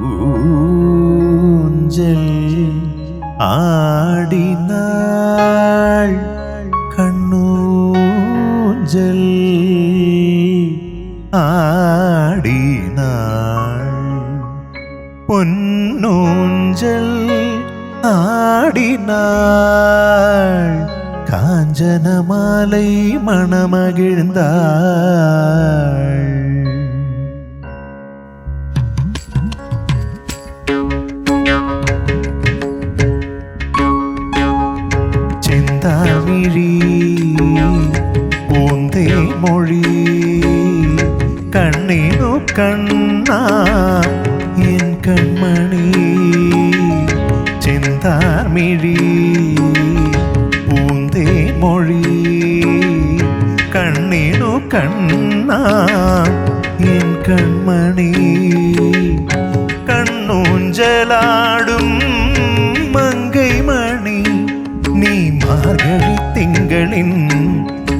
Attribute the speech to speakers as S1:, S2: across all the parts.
S1: ஊஞ்சல் ஆடினாள் கண்ணூஞ்சல் ஆடினாள். பொன்னூஞ்சல் ஆடினாள். காஞ்சன மாலை மணமகிழ்ந்தாள். மொழி. கண்ணினோ கண்ணா என் கண்மணி. செந்தார்மிழி பூந்தே மொழி. கண்ணினோ கண்ணா என் கண்மணி. கண்ணூஞ்சலாடும் மங்கை மணி நீ மார்கழி திங்களின்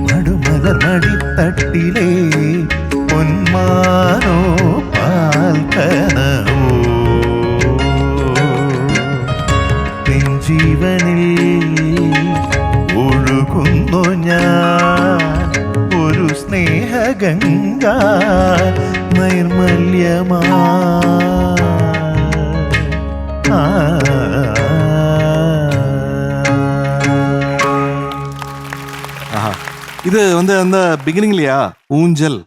S1: மடுமலர் மடித்தட்டிலே തട്ടിലേ പൊന്മാനോ പാൽക്കനവോ പെൺജീവനിൽ ഒഴുകുന്നു ഞാൻ ഒരു സ്നേഹഗംഗ നൈർമല്യമാ
S2: இது வந்து அந்த பிகினிங்லயா ஊஞ்சல்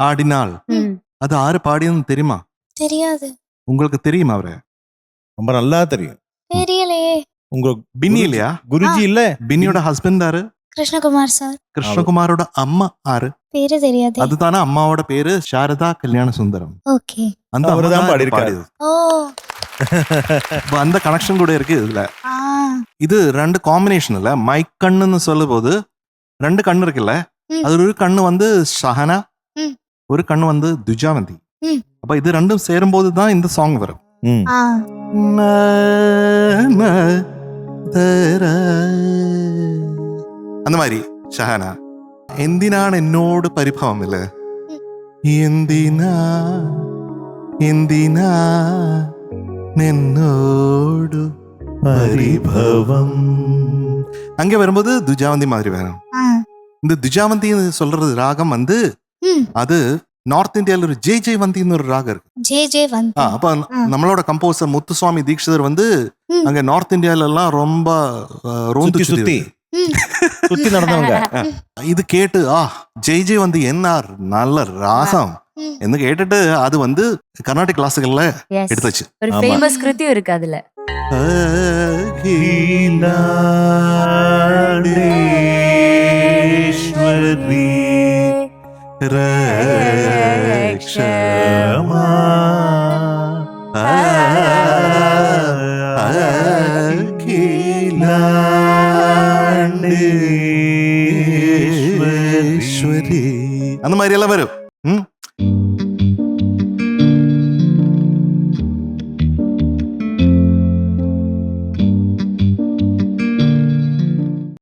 S2: ஆடினாள்
S3: ம்.
S2: அது ஆறு பாடியன்னு தெரியுமா?
S3: தெரியாது.
S2: உங்களுக்கு தெரியுமா அவரு?
S1: ரொம்ப நல்லா தெரியும்.
S3: தெரியலையே.
S1: உங்க
S2: பின்னி இல்லையா?
S1: குருஜி இல்ல?
S2: பின்னியோட ஹஸ்பண்ட் ஆரு
S3: கிருஷ்ணகுமார் சார்.
S2: கிருஷ்ணகுமாரோட அம்மா ஆறு
S3: பேரு தெரியாது.
S2: அதுதானே அம்மாவோட பேரு? சாரதா கல்யாண சுந்தரம்.
S3: ஓகே.
S2: அந்த
S1: அவரு தான் பாடியிருக்காரு.
S2: பாடியது.
S3: ஓ.
S2: அந்த கனெக்ஷன் கூட இருக்கு இதுல. இது ரெண்டு காம்பினேஷன் இல்ல மைக் கண்ணுன்னு சொல்லும் போது ரெண்டு கண்ணு இருக்குல்ல
S3: ம்.
S2: அது ஒரு கண்ணு வந்து ஷஹனா
S3: ம்.
S2: ஒரு கண்ணு வந்து துஜாவந்தி
S3: ம்.
S2: அப்ப இது ரெண்டும் சேரும்போது தான் இந்த சாங் வரும்
S1: ம்.
S3: ஆ
S2: அந்த மாதிரி ഷഹന എന്തിനാണ് എന്നോട് പരിഭവം അല്ലേ എന്തിനാ എന്തിനാ എന്നോട്
S1: பரிபவம்
S2: அங்கே வரும்போது துஜாவந்தி மாதிரி வரும்
S3: ஆ
S2: இந்த திஜாவந்தி சொல்றது ராகம் வந்து அது நார்த் இந்தியால ஒரு ஜே ஜே வந்தின்னு ஒரு ராகம் இருக்கு.
S3: ஜே ஜே வந்தி.
S2: அப்ப நம்மளோட கம்போசர் முத்துசுவாமி தீட்சிதர் வந்து அங்க நார்த் இந்தியால எல்லாம் ரொம்ப ரோந்து
S1: சுத்தி சுத்தி நடந்தவங்க.
S2: இது கேட்டு ஆ ஜெய் ஜெய் வந்து என்ன நல்ல ராகம். என்று கேட்டுட்டு அது வந்து
S4: கர்நாடிக்
S2: கிளாஸுகள்ல எடுத்துச்சு.
S4: ஒரு ஃபேமஸ் கிருத்தியும் இருக்கு அதுல.
S1: നീ
S2: രക്ഷമാ. അന്ന് മാരിയെല്ലാം വരും.